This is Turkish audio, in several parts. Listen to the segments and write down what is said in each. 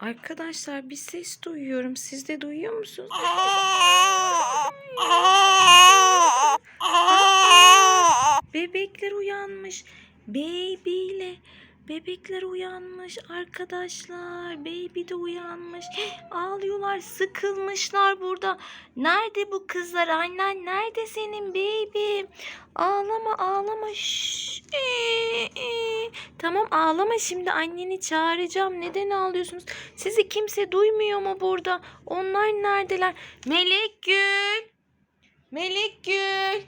Arkadaşlar bir ses duyuyorum. Siz de duyuyor musunuz? Bebekler uyanmış. Baby ile bebekler uyanmış arkadaşlar. Baby de uyanmış. Ağlıyorlar, sıkılmışlar burada. Nerede bu kızlar? Annen nerede senin baby? Ağlama, ağlama. Şşş. Ee, ee. Tamam ağlama şimdi anneni çağıracağım. Neden ağlıyorsunuz? Sizi kimse duymuyor mu burada? Onlar neredeler? Melek Gül. Melek Gül.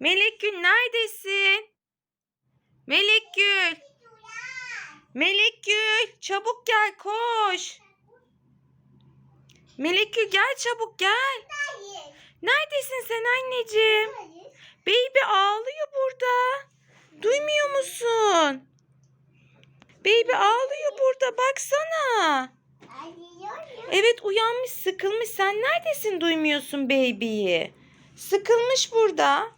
Melek Gül neredesin? Melek Gül. Melek Gül çabuk gel koş. Melek Gül gel çabuk gel. Neredesin sen anneciğim? Baby ağlıyor burada. Duymuyor musun? Baby ağlıyor burada baksana. Evet uyanmış sıkılmış. Sen neredesin duymuyorsun baby'yi? Sıkılmış burada.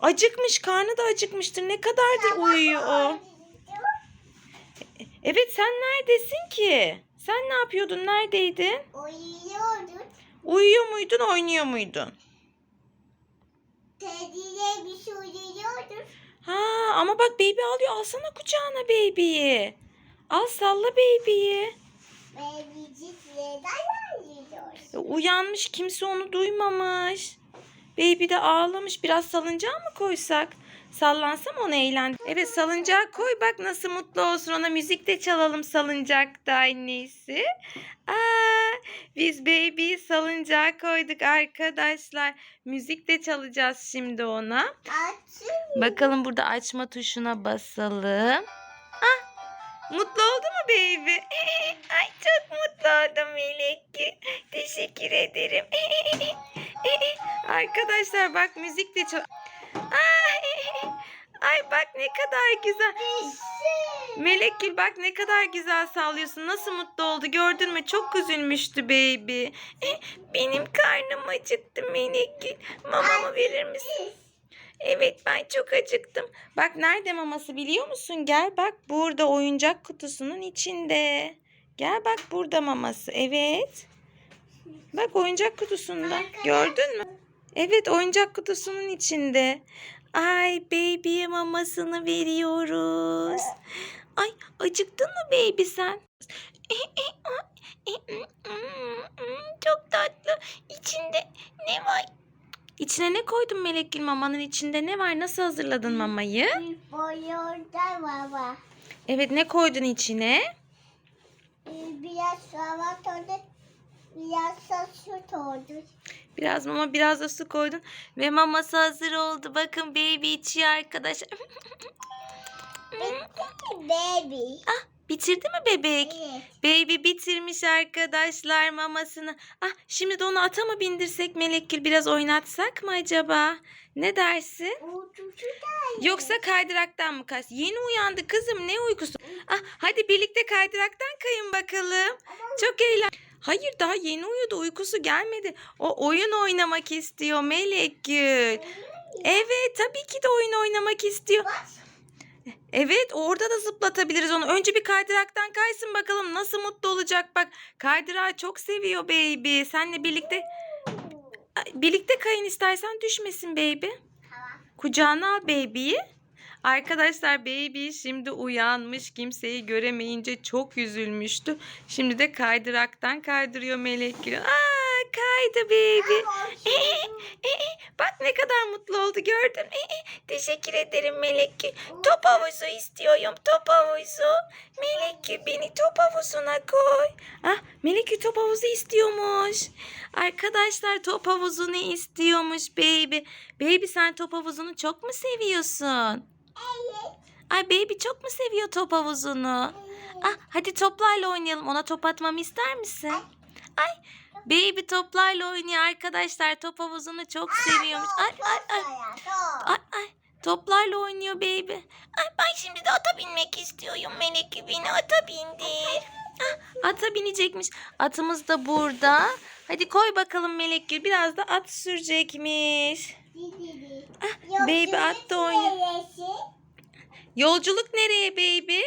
Acıkmış karnı da acıkmıştır. Ne kadardır uyuyor o? Evet sen neredesin ki? Sen ne yapıyordun? Neredeydin? Uyuyorduk. Uyuyor muydun, oynuyor muydun? Kediye bir şey uyuyorduk. Ha ama bak baby ağlıyor. Alsana kucağına baby'yi. Al salla baby'yi. Bizi neden? E, Uyanmış kimse onu duymamış. Baby de ağlamış. Biraz salıncağa mı koysak? Sallansam onu eğlen. Evet salıncağa koy bak nasıl mutlu olsun. Ona müzik de çalalım salıncakta annesi. Aa, biz baby salıncağa koyduk arkadaşlar. Müzik de çalacağız şimdi ona. Açın. Bakalım burada açma tuşuna basalım. Ah, mutlu oldu mu baby? Ay çok mutlu oldum Melek. Teşekkür ederim. Arkadaşlar bak müzik de çok... Ay, bak ne kadar güzel. Melekgül bak ne kadar güzel sallıyorsun. Nasıl mutlu oldu gördün mü? Çok üzülmüştü baby. Benim karnım acıktı Melekgül. Mamamı verir misin? Evet ben çok acıktım. Bak nerede maması biliyor musun? Gel bak burada oyuncak kutusunun içinde. Gel bak burada maması. Evet. Bak oyuncak kutusunda. Gördün mü? Evet oyuncak kutusunun içinde. Ay baby'ye mamasını veriyoruz. Ay acıktın mı baby sen? Çok tatlı. İçinde ne var? İçine ne koydun Melekgül mamanın içinde ne var? Nasıl hazırladın mamayı? Boyunda baba. Evet ne koydun içine? Ee, Biraz salat oldu. Biraz da süt oldu. Biraz mama biraz da su koydun ve maması hazır oldu. Bakın baby içiyor arkadaşlar. Baby. Bitirdi mi bebek? Evet. Baby bitirmiş arkadaşlar mamasını. Ah şimdi de onu ata mı bindirsek Melekgül biraz oynatsak mı acaba? Ne dersin? Yoksa kaydıraktan mı kaç? Yeni uyandı kızım ne uykusu? Ah hadi birlikte kaydıraktan kayın bakalım. Çok eğlen. Hayır daha yeni uyudu uykusu gelmedi. O oyun oynamak istiyor Melekgül. Evet tabii ki de oyun oynamak istiyor. Evet orada da zıplatabiliriz onu. Önce bir kaydıraktan kaysın bakalım nasıl mutlu olacak bak. Kaydırağı çok seviyor baby. Senle birlikte birlikte kayın istersen düşmesin baby. Kucağına al baby'yi. Arkadaşlar baby şimdi uyanmış kimseyi göremeyince çok üzülmüştü. Şimdi de kaydıraktan kaydırıyor Melekgül. Aa kaydı baby. Bak ne kadar mutlu oldu gördün. mü? Teşekkür ederim Melekgül. Top havuzu istiyorum top havuzu. Melekgül beni top havuzuna koy. Ah Melekgül top havuzu istiyormuş. Arkadaşlar top havuzunu istiyormuş baby. Baby sen top havuzunu çok mu seviyorsun? Evet. Ay baby çok mu seviyor top havuzunu? Ah hadi toplarla oynayalım. Ona top atmamı ister misin? Ay baby toplarla oynuyor arkadaşlar. Top havuzunu çok seviyormuş. Ay ay ay. Ay ay. Toplarla oynuyor baby. Ay ben şimdi de ata binmek istiyorum. Melek beni ata bindir. Ah, ata binecekmiş. Atımız da burada. Hadi koy bakalım Melekgül. Biraz da at sürecekmiş. Ah, baby at da oynuyor. Yolculuk nereye baby?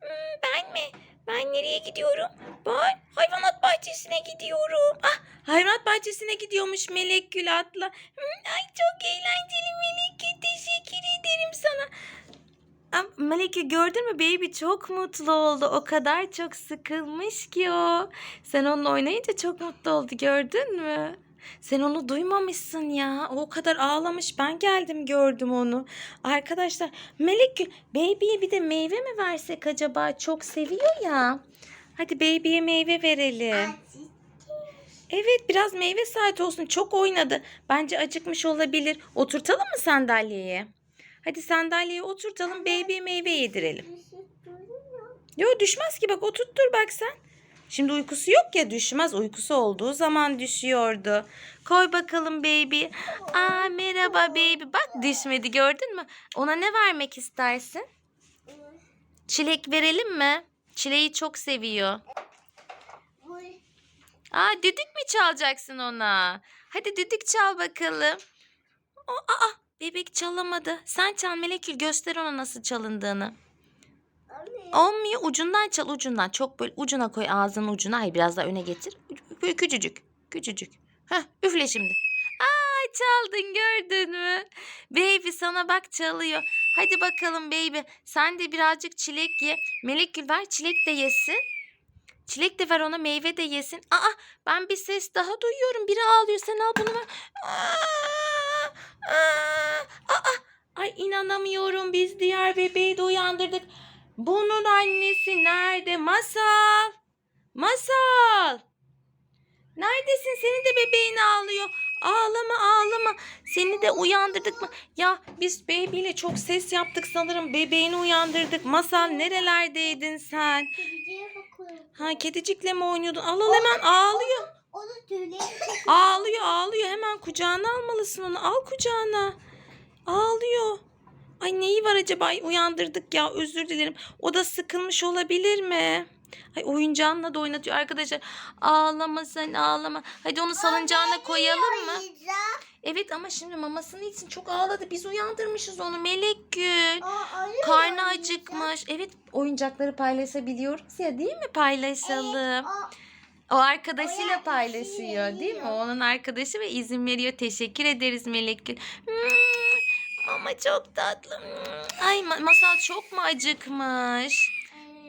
Hmm, ben mi? Ben nereye gidiyorum? Ben hayvanat bahçesine gidiyorum. Ah hayvanat bahçesine gidiyormuş Melek Gül atla. Hı, Ay çok eğlenceli Melek Gül. Teşekkür ederim sana. Melike gördün mü baby çok mutlu oldu. O kadar çok sıkılmış ki o. Sen onunla oynayınca çok mutlu oldu gördün mü? Sen onu duymamışsın ya. O kadar ağlamış. Ben geldim gördüm onu. Arkadaşlar Melek baby'ye bir de meyve mi versek acaba? Çok seviyor ya. Hadi baby'ye meyve verelim. Evet biraz meyve saati olsun. Çok oynadı. Bence acıkmış olabilir. Oturtalım mı sandalyeye? Hadi sandalyeye oturtalım. Baby'ye meyve yedirelim. Yo düşmez ki bak oturttur bak sen. Şimdi uykusu yok ya düşmez. Uykusu olduğu zaman düşüyordu. Koy bakalım baby. Aa merhaba baby. Bak düşmedi gördün mü? Ona ne vermek istersin? Çilek verelim mi? Çileği çok seviyor. Aa düdük mü çalacaksın ona? Hadi düdük çal bakalım. O, aa bebek çalamadı. Sen çal Melekül göster ona nasıl çalındığını. Olmuyor ucundan çal ucundan. Çok böyle ucuna koy ağzının ucuna. Hayır biraz daha öne getir. Böyle küçücük. Küçücük. Heh üfle şimdi. Aa çaldın gördün mü? Baby sana bak çalıyor. Hadi bakalım baby. Sen de birazcık çilek ye. Melekgül ver çilek de yesin. Çilek de ver ona meyve de yesin. Aa ben bir ses daha duyuyorum. Biri ağlıyor. Sen al bunu. Aa, aa, aa. Ay inanamıyorum. Biz diğer bebeği de uyandırdık. Bunun annesi nerede? Masal. Masal. Neredesin? Senin de bebeğin ağlıyor. Ağlama ağlama. Seni de uyandırdık mı? Ya biz baby ile çok ses yaptık sanırım. Bebeğini uyandırdık. Masal nerelerdeydin sen? Ha kedicikle mi oynuyordun? Al al hemen ağlıyor. Onu tüyleri Ağlıyor ağlıyor. Hemen kucağına almalısın onu. Al kucağına. Ağlıyor. Ay neyi var acaba? Ay, uyandırdık ya özür dilerim. O da sıkılmış olabilir mi? Ay oyuncağınla da oynatıyor arkadaşlar. Ağlama sen ağlama. Hadi onu salıncağına koyalım mı? Evet ama şimdi mamasını için çok ağladı. Biz uyandırmışız onu Melek Gül. Karnı acıkmış. Evet oyuncakları paylaşabiliyoruz ya değil mi? Paylaşalım. O arkadaşıyla O paylaşıyor değil mi? Onun arkadaşı ve izin veriyor. Teşekkür ederiz Melekgül. Hmm, Mama çok tatlı. Ay ma- masal çok mu acıkmış?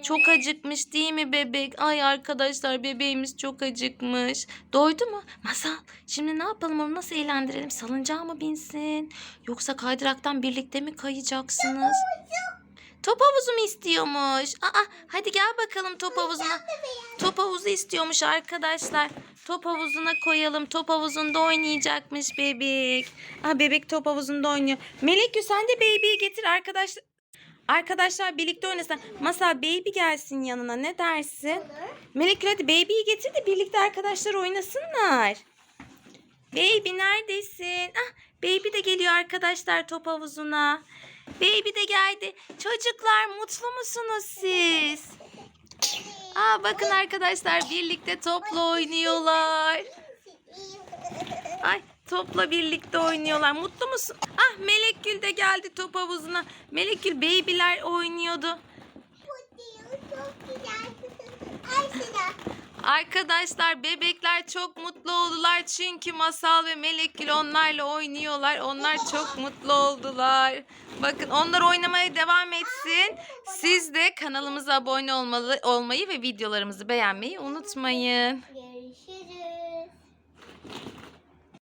Çok acıkmış değil mi bebek? Ay arkadaşlar bebeğimiz çok acıkmış. Doydu mu? Masal şimdi ne yapalım onu nasıl eğlendirelim? Salıncağa mı binsin? Yoksa kaydıraktan birlikte mi kayacaksınız? Top havuzu mu istiyormuş? Aa, hadi gel bakalım top havuzuna. Top havuzu istiyormuş arkadaşlar. Top havuzuna koyalım. Top havuzunda oynayacakmış bebek. Aa, bebek top havuzunda oynuyor. Melekgül sen de baby'yi getir arkadaş. Arkadaşlar birlikte oynasın. Masal baby gelsin yanına ne dersin? Melekgül hadi baby'yi getir de birlikte arkadaşlar oynasınlar. Baby neredesin? Ah, baby de geliyor arkadaşlar top havuzuna. Baby de geldi. Çocuklar mutlu musunuz siz? Aa bakın arkadaşlar birlikte topla oynuyorlar. Ay topla birlikte oynuyorlar. Mutlu musun? Ah Melekgül de geldi top havuzuna. Melekgül babyler oynuyordu. Arkadaşlar bebekler çok mutlu oldular çünkü Masal ve Melekgül onlarla oynuyorlar. Onlar çok mutlu oldular. Bakın onlar oynamaya devam etsin. Siz de kanalımıza abone olmalı, olmayı ve videolarımızı beğenmeyi unutmayın.